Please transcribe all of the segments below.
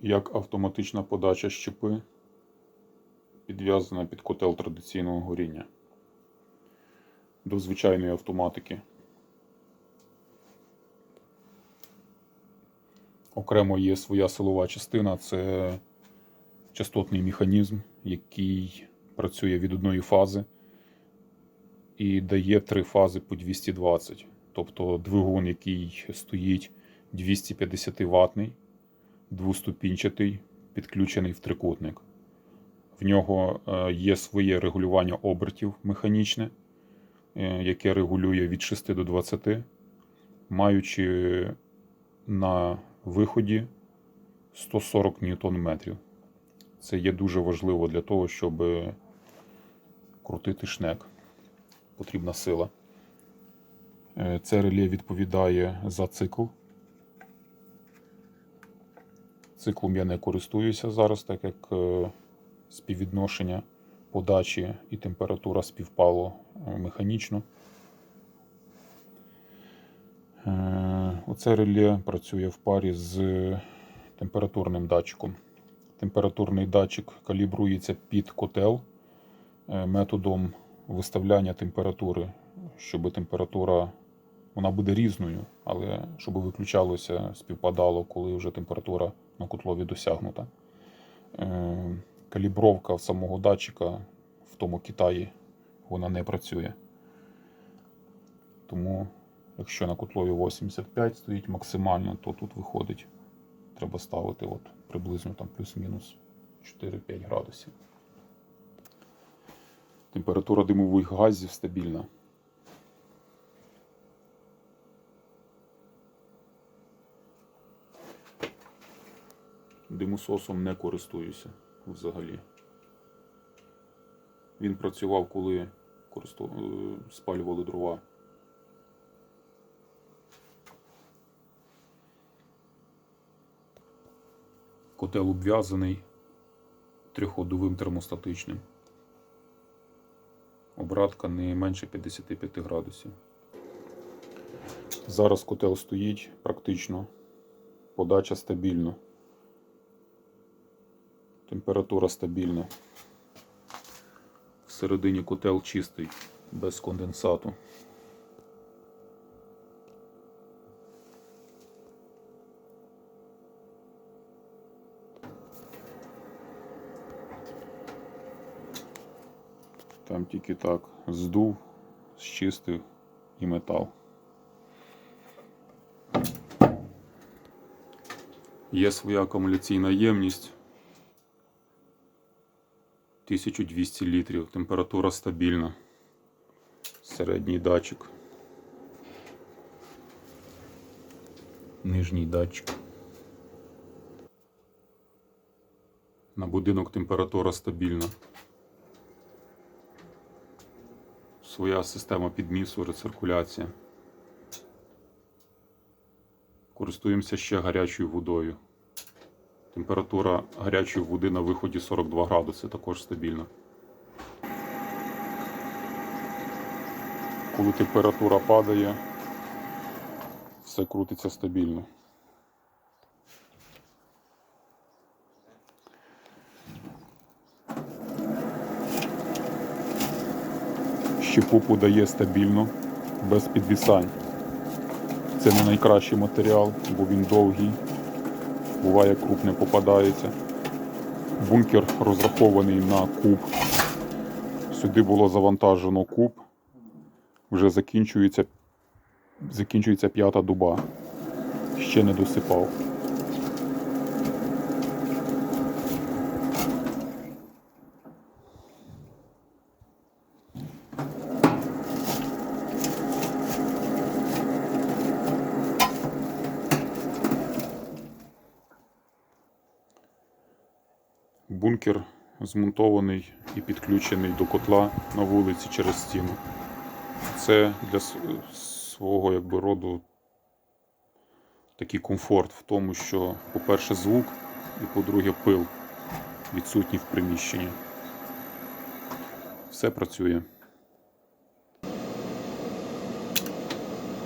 як автоматична подача щепи підв'язана під котел традиційного горіння до звичайної автоматики. Окремо є своя силова частина, це частотний механізм, який працює від одної фази і дає три фази по 220. Тобто двигун, який стоїть 250 ватний, двоступінчатий, підключений в трикутник. В нього е, є своє регулювання обертів механічне, е, яке регулює від 6 до 20, маючи на виході 140 ньютон метрів. Це є дуже важливо для того, щоб крутити шнек. Потрібна сила. Е, Це реле відповідає за цикл. Циклом я не користуюся зараз, так як е, співвідношення подачі і температура співпало е, механічно. Е, Оце реле працює в парі з температурним датчиком. Температурний датчик калібрується під котел методом виставляння температури, щоб температура вона буде різною, але щоб виключалося, співпадало, коли вже температура на котлові досягнута. Е, Калібровка самого датчика в тому Китаї вона не працює. Тому, якщо на котлові 85 стоїть максимально, то тут виходить, треба ставити от приблизно там плюс-мінус 4-5 градусів. Температура димових газів стабільна. Димососом не користуюся взагалі. Він працював, коли користу... е, спалювали дрова. Котел обв'язаний трьохходовим термостатичним. Обратка не менше 55 градусів. Зараз котел стоїть практично. Подача стабільна. Температура стабільна. Всередині котел чистий, без конденсату. Там тільки так здув, зчистив і метал. Є своя акумуляційна ємність 1200 літрів, температура стабільна. Середній датчик. Нижній датчик. На будинок температура стабільна. Своя система підмісу, рециркуляція. Користуємося ще гарячою водою. Температура гарячої води на виході 42 градуси, також стабільна. Коли температура падає, все крутиться стабільно. Щепу подає стабільно, без підвісань. Це не найкращий матеріал, бо він довгий буває крупне попадається. Бункер розрахований на куб. Сюди було завантажено куб. Вже закінчується, закінчується п'ята дуба. Ще не досипав. Бункер змонтований і підключений до котла на вулиці через стіну. Це для свого якби, роду такий комфорт в тому, що, по-перше, звук, і по-друге, пил відсутній в приміщенні. Все працює.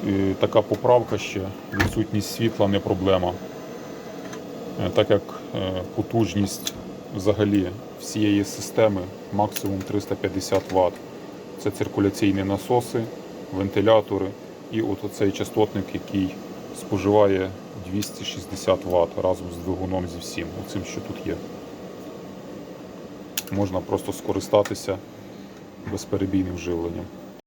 І така поправка ще. Відсутність світла не проблема. Е, Так як е, потужність взагалі всієї системи максимум 350 Вт. Це циркуляційні насоси, вентилятори і от оцей частотник, який споживає 260 Вт разом з двигуном зі всім, оцим, що тут є. Можна просто скористатися безперебійним живленням.